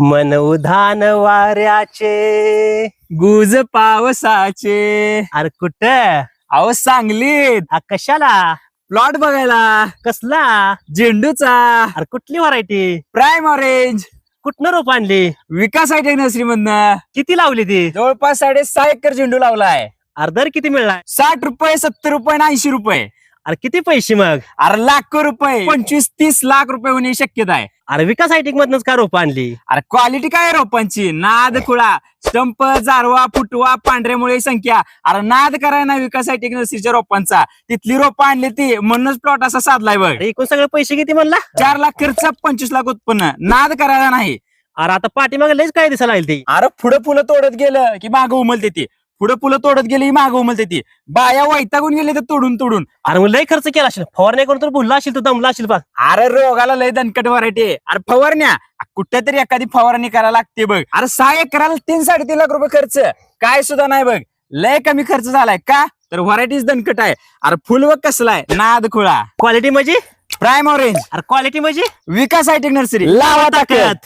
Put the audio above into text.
मन उधान वाऱ्याचे. गुज पावसाचे. अरे कुठ? अहो सांगलीत. कशाला? प्लॉट बघायला. कसला? झेंडूचा. अरे कुठली व्हरायटी? प्राईम ऑरेंज कुठनं रोप आणली? विकास आहे नर्सरी मधनं किती लावली ती? जवळपास साडे सहा एकर झेंडू लावलाय. अरे दर किती मिळाला साठ रुपये सत्तर रुपये आणि ऐंशी रुपये. अरे किती पैसे मग? अरे लाखो रुपये. पंचवीस तीस लाख रुपये होण्याची शक्यता आहे. अरे विकास आयटिक मधनच का रोप आणली? अरे क्वालिटी काय आहे रोपांची? नाद खुळा. स्टंप जारवा फुटवा पांढऱ्यामुळे संख्या. अरे नाद कराय ना विकास आहे नर्सरीच्या रोपांचा. तिथली रोपं आणली ती म्हणूनच प्लॉट असा साधलाय बघ. अरे एकूण सगळे पैसे किती म्हणला? चार लाख खर्च पंचवीस लाख उत्पन्न. नाद करायला नाही. अरे आता पाठीमागे लयच काय दिसायला लागली ती. अरे पुढं फुलं तोडत गेलं की मागं उमलते ती. पुढं फुलं तोडत गेली की मागं उमलते ती. बाया वैतागून गेले तर तोडून तोडून. अरे मग लय खर्च केला असेल. फवारण्या करून तर भुलला असेल तू दमला असेल बघ. अरे रोगाला लय दणकट व्हरायटी अरे फवारण्या कुठेतरी एखादी फवारणी करायला लागते बघ. अरे सहा एकराला तीन साडेतीन लाख रुपये खर्च. काय सुद्धा नाही बघ. लय कमी खर्च झालाय. का? तर व्हरायटीज दणकट आहे. अरे फुल व कसलाय नाद खुळा. क्वालिटी म्हणजे? प्राईम ऑरेंज अरे क्वालिटी म्हणजे? विकास आयटेक नर्सरी. लावा ताकद.